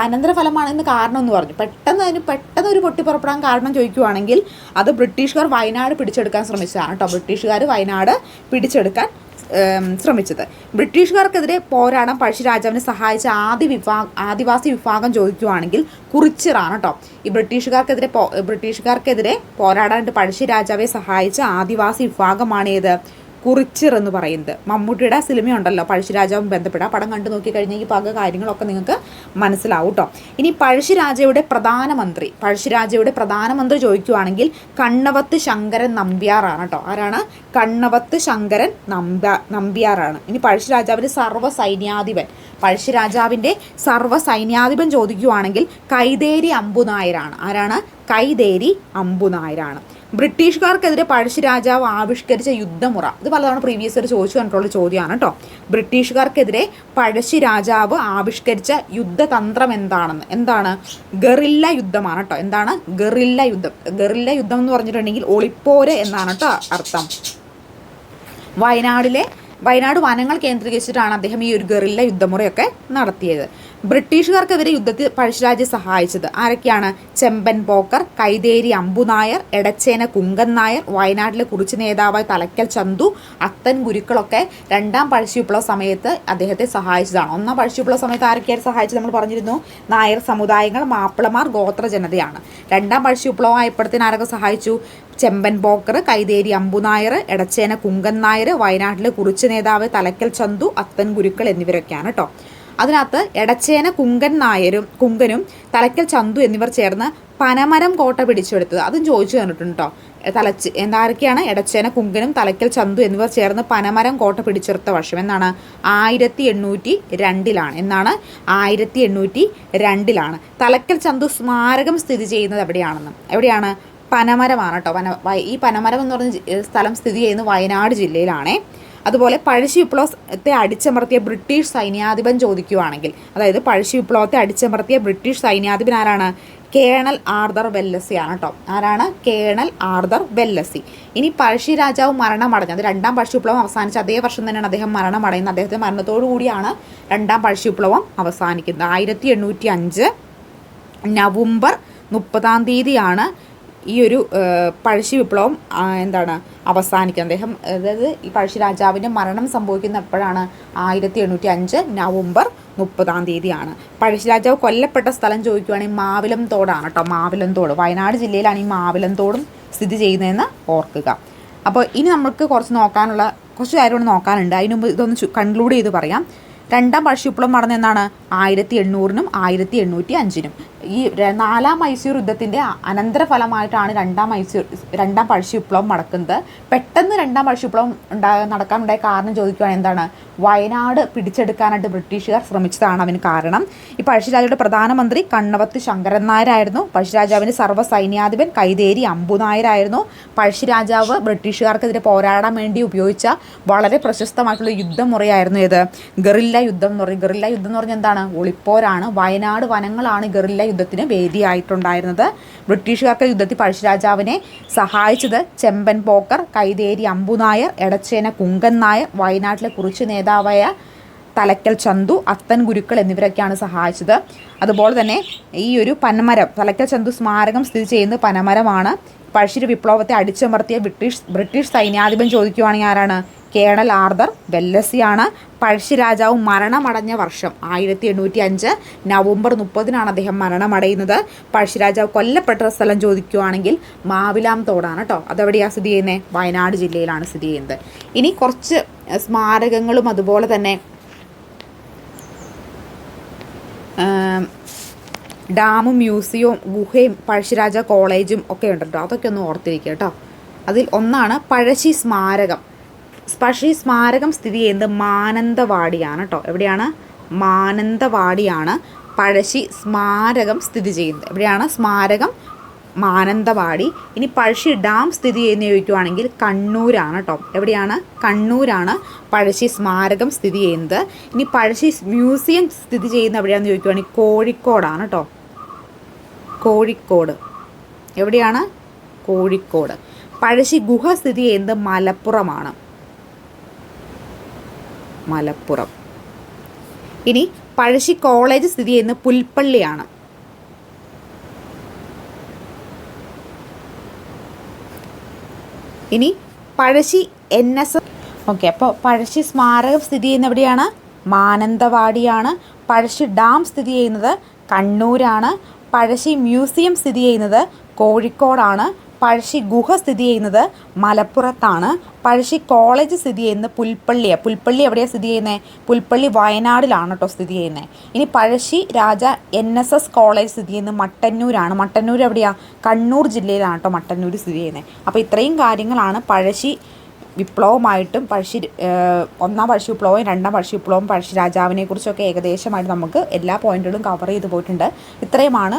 A: അനന്തരഫലമാണെന്ന് കാരണം എന്ന് പറഞ്ഞു. പെട്ടെന്ന് അതിന് പെട്ടെന്ന് ഒരു പൊട്ടിപ്പുറപ്പെടാൻ കാരണം ചോദിക്കുവാണെങ്കിൽ അത് ബ്രിട്ടീഷുകാർ വയനാട് പിടിച്ചെടുക്കാൻ ശ്രമിച്ചതാണ് കേട്ടോ. ബ്രിട്ടീഷുകാർ വയനാട് പിടിച്ചെടുക്കാൻ ശ്രമിച്ചത്. ബ്രിട്ടീഷുകാർക്കെതിരെ പോരാടാൻ പഴശ്ശിരാജാവിനെ സഹായിച്ച ആദ്യ വിഭാഗം ആദിവാസി വിഭാഗം ചോദിക്കുവാണെങ്കിൽ കുറിച്ചിറാണ് കേട്ടോ ഈ ബ്രിട്ടീഷുകാർക്കെതിരെ ബ്രിട്ടീഷുകാർക്കെതിരെ പോരാടാനായിട്ട് പഴശ്ശിരാജാവെ സഹായിച്ച ആദിവാസി വിഭാഗമാണ് ഏത് കുറിച്ചിർ എന്ന് പറയുന്നത്. മമ്മൂട്ടിയുടെ സിനിമയുണ്ടല്ലോ പഴശ്ശിരാജാവും ബന്ധപ്പെട്ട. പടം കണ്ടു നോക്കിക്കഴിഞ്ഞാൽ ഈ പക കാര്യങ്ങളൊക്കെ നിങ്ങൾക്ക് മനസ്സിലാവും കേട്ടോ ഇനി പഴശ്ശിരാജയുടെ പ്രധാനമന്ത്രി പഴശ്ശിരാജയുടെ പ്രധാനമന്ത്രി ചോദിക്കുവാണെങ്കിൽ കണ്ണവത്ത് ശങ്കരൻ നമ്പ്യാറാണ് കേട്ടോ ആരാണ്? കണ്ണവത്ത് ശങ്കരൻ നമ്പ്യ നമ്പ്യാറാണ് ഇനി പഴശ്ശിരാജാവിന്റെ സർവ സൈന്യാധിപൻ പഴശ്ശിരാജാവിന്റെ സർവ സൈന്യാധിപൻ ചോദിക്കുവാണെങ്കിൽ കൈതേരി അമ്പുനായരാണ്. ആരാണ്? കൈതേരി അമ്പുനായരാണ്. ബ്രിട്ടീഷുകാർക്കെതിരെ പഴശ്ശി രാജാവ് ആവിഷ്കരിച്ച യുദ്ധമുറ. ഇത് പലതവണ പ്രീവിയസ് ഇയർ ചോദിച്ചു കണ്ടിട്ടുള്ള ചോദ്യമാണ് കേട്ടോ ബ്രിട്ടീഷുകാർക്കെതിരെ പഴശ്ശി രാജാവ് ആവിഷ്കരിച്ച യുദ്ധതന്ത്രം എന്താണെന്ന്. എന്താണ്? ഗറില്ല യുദ്ധമാണ് കേട്ടോ എന്താണ്? ഗറില്ല യുദ്ധം. ഗറില്ല യുദ്ധം എന്ന് പറഞ്ഞിട്ടുണ്ടെങ്കിൽ ഒളിപ്പോര് എന്നാണ് കേട്ടോ അർത്ഥം. വയനാടിലെ വയനാട് വനങ്ങൾ കേന്ദ്രീകരിച്ചിട്ടാണ് അദ്ദേഹം ഈ ഒരു ഗറില്ല യുദ്ധമുറയൊക്കെ നടത്തിയത്. ബ്രിട്ടീഷുകാർക്കെതിരെ യുദ്ധത്തിൽ പഴശ്ശിരാജ് സഹായിച്ചത്. ആരൊക്കെയാണ്? ചെമ്പൻ പോക്കർ കൈതേരി അമ്പുനായർ എടച്ചേന കുങ്കൻ നായർ വയനാട്ടിലെ കുറിച്ച് നേതാവായ തലക്കൽ ചന്തു അത്തൻ ഗുരുക്കളൊക്കെ രണ്ടാം പഴശ്ശി വിപ്ലവ സമയത്ത് അദ്ദേഹത്തെ സഹായിച്ചതാണ്. ഒന്നാം പഴശ്ശി വിപ്ലവ സമയത്ത് ആരൊക്കെയാണ് സഹായിച്ചത് നമ്മൾ പറഞ്ഞിരുന്നു? നായർ സമുദായങ്ങൾ മാപ്പിളമാർ ഗോത്ര ജനതയാണ് രണ്ടാം പഴശ്ശി വിപ്ലവം ആയപ്പോഴത്തേന് ആരൊക്കെ സഹായിച്ചു? ചെമ്പൻ പോക്കർ കൈതേരി അമ്പുനായർ എടച്ചേന കുങ്കൻ നായർ വയനാട്ടിലെ കുറിച്ച് നേതാവ് തലക്കൽ ചന്തു അത്തൻ ഗുരുക്കൾ എന്നിവരൊക്കെയാണ് കേട്ടോ അതിനകത്ത് എടച്ചേന കുങ്കൻ നായരും കുങ്കനും തലയ്ക്കൽ ചന്തു എന്നിവർ ചേർന്ന് പനമരം കോട്ട പിടിച്ചെടുത്തത്. അതും ചോദിച്ചു തന്നിട്ടുണ്ട് കേട്ടോ തലച്ച് എന്താരൊക്കെയാണ് എടച്ചേന കുങ്കനും തലയ്ക്കൽ ചന്തു എന്നിവർ ചേർന്ന് പനമരം കോട്ട പിടിച്ചെടുത്ത വർഷം? എന്നാണ്. ആയിരത്തി എണ്ണൂറ്റി രണ്ടിലാണ് എന്നാണ്. ആയിരത്തി എണ്ണൂറ്റി രണ്ടിലാണ് തലയ്ക്കൽ ചന്തു സ്മാരകം സ്ഥിതി ചെയ്യുന്നത് എവിടെയാണെന്ന്. എവിടെയാണ്? പനമരമാണ് കേട്ടോ പന ഈ പനമരം എന്ന് പറഞ്ഞ സ്ഥലം സ്ഥിതി ചെയ്യുന്നത് വയനാട് ജില്ലയിലാണേ. അതുപോലെ പഴശ്ശി വിപ്ലവത്തെ അടിച്ചമർത്തിയ ബ്രിട്ടീഷ് സൈന്യാധിപൻ ചോദിക്കുവാണെങ്കിൽ അതായത് പഴശ്ശി വിപ്ലവത്തെ അടിച്ചമർത്തിയ ബ്രിട്ടീഷ് സൈന്യാധിപൻ ആരാണ്? കേണൽ ആർദർ വെല്ലസി ആണ് കേട്ടോ ആരാണ്? Colonel Arthur Wellesley. ഇനി പഴശ്ശി രാജാവ് മരണമടഞ്ഞു. അത് രണ്ടാം പഴശ്ശി വിപ്ലവം അവസാനിച്ച അതേ വർഷം തന്നെയാണ് അദ്ദേഹം മരണമടയുന്നത്. അദ്ദേഹത്തിന്റെ മരണത്തോടു കൂടിയാണ് രണ്ടാം പഴശ്ശി വിപ്ലവം അവസാനിക്കുന്നത്. ആയിരത്തി എണ്ണൂറ്റി അഞ്ച് നവംബർ മുപ്പതാം തീയതിയാണ് ഈ ഒരു പഴശ്ശി വിപ്ലവം എന്താണ് അവസാനിക്കുന്നത് അദ്ദേഹം അതായത് ഈ പഴശ്ശി രാജാവിന്റെ മരണം സംഭവിക്കുന്ന എപ്പോഴാണ് ആയിരത്തി എണ്ണൂറ്റി അഞ്ച് നവംബർ മുപ്പതാം തീയതിയാണ്. പഴശ്ശി രാജാവ് കൊല്ലപ്പെട്ട സ്ഥലം ചോദിക്കുവാണെങ്കിൽ മാവിലം തോടാണ് കേട്ടോ മാവിലം തോട്. വയനാട് ജില്ലയിലാണ് ഈ മാവിലം തോടും സ്ഥിതി ചെയ്യുന്നതെന്ന് ഓർക്കുക. അപ്പോൾ ഇനി നമുക്ക് കുറച്ച് നോക്കാനുള്ള കുറച്ച് കാര്യങ്ങൾ നോക്കാനുണ്ട്. അതിന് മുമ്പ് ഇതൊന്ന് കൺക്ലൂഡ് ചെയ്ത് പറയാം. രണ്ടാം പഴശ്ശി വിപ്ലവം നടന്ന എന്നാണ് ആയിരത്തി എണ്ണൂറിനും ആയിരത്തി എണ്ണൂറ്റി അഞ്ചിനും ഈ നാലാം മൈസൂർ യുദ്ധത്തിന്റെ അനന്തരഫലമായിട്ടാണ് രണ്ടാം മൈസൂർ രണ്ടാം പഴശ്ശി വിപ്ലവം നടക്കുന്നത്. പെട്ടെന്ന് രണ്ടാം പഴശ്ശി വിപ്ലവം ഉണ്ടാ നടക്കാനുണ്ടായ കാരണം ചോദിക്കുകയാണ് എന്താണ്? വയനാട് പിടിച്ചെടുക്കാനായിട്ട് ബ്രിട്ടീഷുകാർ ശ്രമിച്ചതാണ് അവന് കാരണം. ഈ പഴശ്ശിരാജയുടെ പ്രധാനമന്ത്രി കണ്ണവത്ത് ശങ്കരൻ നായരായിരുന്നു. പഴശ്ശിരാജാവിന്റെ സർവ സൈന്യാധിപൻ കൈതേരി അമ്പു നായരായിരുന്നു. പഴശ്ശിരാജാവ് ബ്രിട്ടീഷുകാർക്കെതിരെ പോരാടാൻ വേണ്ടി ഉപയോഗിച്ച വളരെ പ്രശസ്തമായിട്ടുള്ള യുദ്ധമുറയായിരുന്നു ഇത്. ഗറില്ല യുദ്ധം എന്ന് പറയും. ഗറില്ല യുദ്ധം എന്ന് പറഞ്ഞാൽ എന്താണ്? ഒളിപ്പോരാണ്. വയനാട് വനങ്ങളാണ് ഗറില്ല യുദ്ധത്തിന് വേദിയായിട്ടുണ്ടായിരുന്നത്. ബ്രിട്ടീഷുകാർക്ക് യുദ്ധത്തിൽ പഴശ്ശിരാജാവിനെ സഹായിച്ചത് ചെമ്പൻ പോക്കർ കൈതേരി അമ്പുനായർ എടച്ചേന കുങ്കൻ നായർ വയനാട്ടിലെ കുറിച്ച് നേതാവായ തലക്കൽ ചന്തു അത്തൻ ഗുരുക്കൾ എന്നിവരൊക്കെയാണ് സഹായിച്ചത്. അതുപോലെ തന്നെ ഈ ഒരു പനമരം തലക്കൽ ചന്തു സ്മാരകം സ്ഥിതി ചെയ്യുന്ന പനമരമാണ്. പഴശ്ശിരി വിപ്ലവത്തെ അടിച്ചമർത്തിയ ബ്രിട്ടീഷ് ബ്രിട്ടീഷ് സൈന്യാധിപൻ ചോദിക്കുവാണെങ്കിൽ ആരാണ്? Colonel Arthur വെല്ലസിയാണ്. പഴശ്ശി രാജാവ് മരണമടഞ്ഞ വർഷം ആയിരത്തി എണ്ണൂറ്റി അഞ്ച് നവംബർ മുപ്പതിനാണ് അദ്ദേഹം മരണമടയുന്നത്. പഴശ്ശി രാജാവ് കൊല്ലപ്പെട്ട സ്ഥലം ചോദിക്കുവാണെങ്കിൽ മാവിലാം തോടാണ് കേട്ടോ അതെവിടെയാണ് സ്ഥിതി ചെയ്യുന്നത്? വയനാട് ജില്ലയിലാണ് സ്ഥിതി ചെയ്യുന്നത്. ഇനി കുറച്ച് സ്മാരകങ്ങളും അതുപോലെ തന്നെ ആം, ഡാമും മ്യൂസിയവും ഗുഹയും പഴശ്ശിരാജ കോളേജും ഒക്കെ ഉണ്ട് കേട്ടോ അതൊക്കെ ഒന്ന് ഓർത്തിരിക്കുക കേട്ടോ. അതിൽ ഒന്നാണ് പഴശ്ശി സ്മാരകം. പഴശ്ശി സ്മാരകം സ്ഥിതി ചെയ്യുന്നത് മാനന്തവാടിയാണ് കേട്ടോ. എവിടെയാണ്? മാനന്തവാടിയാണ് പഴശ്ശി സ്മാരകം സ്ഥിതി ചെയ്യുന്നത്. എവിടെയാണ്? സ്മാരകം മാനന്തവാടി. ഇനി പഴശ്ശി ഡാം സ്ഥിതി ചെയ്യുന്ന ചോദിക്കുവാണെങ്കിൽ കണ്ണൂരാണ് കേട്ടോ. എവിടെയാണ്? കണ്ണൂരാണ് പഴശ്ശി സ്മാരകം സ്ഥിതി ചെയ്യുന്നത്. ഇനി പഴശ്ശി മ്യൂസിയം സ്ഥിതി ചെയ്യുന്ന എവിടെയാണെന്ന് ചോദിക്കുവാണെങ്കിൽ കോഴിക്കോടാണ് കേട്ടോ. കോഴിക്കോട്. എവിടെയാണ്? കോഴിക്കോട്. പഴശ്ശി ഗുഹ സ്ഥിതി ചെയ്യുന്നത് മലപ്പുറമാണ്. മലപ്പുറം. ഇനി പഴശ്ശി കോളേജ് സ്ഥിതി ചെയ്യുന്നത് പുൽപ്പള്ളിയാണ്. ഇനി പഴശ്ശി എൻ എസ് ഓക്കെ അപ്പോൾ പഴശ്ശി സ്മാരകം സ്ഥിതി ചെയ്യുന്ന എവിടെയാണ്? മാനന്തവാടിയാണ്. പഴശ്ശി ഡാം സ്ഥിതി ചെയ്യുന്നത് കണ്ണൂരാണ്. പഴശ്ശി മ്യൂസിയം സ്ഥിതി ചെയ്യുന്നത് കോഴിക്കോടാണ്. പഴശ്ശി ഗുഹ സ്ഥിതി ചെയ്യുന്നത് മലപ്പുറത്താണ്. പഴശ്ശി കോളേജ് സ്ഥിതി ചെയ്യുന്നത് പുൽപ്പള്ളിയാണ് പുൽപ്പള്ളി എവിടെയാണ് സ്ഥിതി ചെയ്യുന്നത് പുൽപ്പള്ളി വയനാടിലാണ് കേട്ടോ സ്ഥിതി ചെയ്യുന്നത് ഇനി Pazhassi Raja N S S college സ്ഥിതി ചെയ്യുന്നത് മട്ടന്നൂരാണ്. മട്ടന്നൂർ എവിടെയാണ് കണ്ണൂർ ജില്ലയിലാണ് കേട്ടോ മട്ടന്നൂർ സ്ഥിതി ചെയ്യുന്നത് അപ്പോൾ ഇത്രയും കാര്യങ്ങളാണ് പഴശ്ശി വിപ്ലവമായിട്ടും പഴശ്ശി ഒന്നാം പഴശ്ശി വിപ്ലവവും രണ്ടാം പഴശ്ശി വിപ്ലവവും പഴശ്ശി രാജാവിനെ കുറിച്ചൊക്കെ ഏകദേശമായിട്ട് നമുക്ക് എല്ലാ പോയിന്റുകളും കവർ ചെയ്ത് പോയിട്ടുണ്ട്. ഇത്രയുമാണ്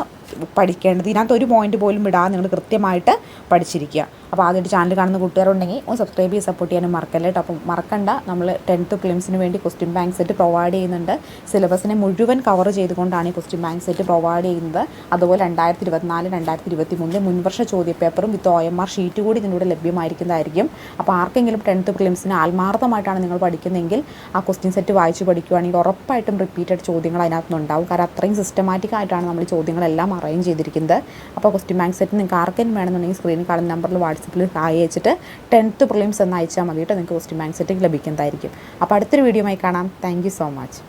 A: പഠിക്കേണ്ടത്. ഇതിനകത്ത് ഒരു പോയിന്റ് പോലും വിടാതെ നിങ്ങൾ കൃത്യമായിട്ട് പഠിച്ചിരിക്കുക. അപ്പോൾ ആദ്യമായിട്ട് ചാനൽ കാണുന്ന കൂട്ടുകാരുണ്ടെങ്കിൽ ഒന്ന് സബ്സ്ക്രൈബ് ചെയ്ത് സപ്പോർട്ട് ചെയ്യാനും മറക്കല്ലേ കേട്ടോ. അപ്പം മറക്കണ്ട. നമ്മൾ ടെൻത്ത് ഫിലിംസിന് വേണ്ടി ക്വസ്റ്റ്യൻ ബാങ്ക് സെറ്റ് പ്രൊവൈഡ് ചെയ്യുന്നുണ്ട്. സിലബസിനെ മുഴുവൻ കവർ ചെയ്തുകൊണ്ടാണ് ഈ ക്വസ്റ്റ്യൻ ബാങ്ക് സെറ്റ് പ്രൊവൈഡ് ചെയ്യുന്നത്. അതുപോലെ രണ്ടായിരത്തി ഇരുപത്തിനാല് രണ്ടായിരത്തി ഇരുപത്തി മൂന്നിലെ മുൻവർഷ ചോദ്യപേപ്പറും with O M R sheet കൂടി ഇതിലൂടെ ലഭ്യമായിരിക്കുന്നതായിരിക്കും. അപ്പോൾ ആർക്കെങ്കിലും ടെൻത്ത് ഫിലിംസിന് ആത്മാർത്ഥമായിട്ടാണ് നിങ്ങൾ പഠിക്കുന്നതെങ്കിൽ ആ ക്വസ്റ്റ്യൻ സെറ്റ് വായിച്ച് പഠിക്കുകയാണെങ്കിൽ ഉറപ്പായിട്ടും റിപ്പീറ്റഡ് ചോദ്യങ്ങൾ അതിനകത്തുനിന്നുണ്ടാവും. കാരണം അത്രയും സിസ്റ്റമാറ്റിക് ആയിട്ടാണ് നമ്മൾ ചോദ്യങ്ങളെല്ലാം അറേഞ്ച് ചെയ്തിരിക്കുന്നത്. അപ്പോൾ ക്വസ്റ്റ്യൻ ബാങ്ക് സെറ്റ് നിങ്ങൾക്ക് ആർക്കെങ്കിലും വേണമെന്നുണ്ടെങ്കിൽ സ്ക്രീനിൽ കാണുന്ന നമ്പറിൽ വാട്സപ്പിൽ ഹായ് അയച്ചിട്ട് ടെൻത്ത് പ്രിലിംസ് എന്ന് അയച്ചാൽ മതി കേട്ടോ നിങ്ങൾക്ക് ക്വസ്റ്റ്യൻ ബാങ്ക് സെറ്റ് ലഭിക്കുന്നതായിരിക്കും. അപ്പോൾ അടുത്തൊരു വീഡിയോ ആയി കാണാം. Thank you so much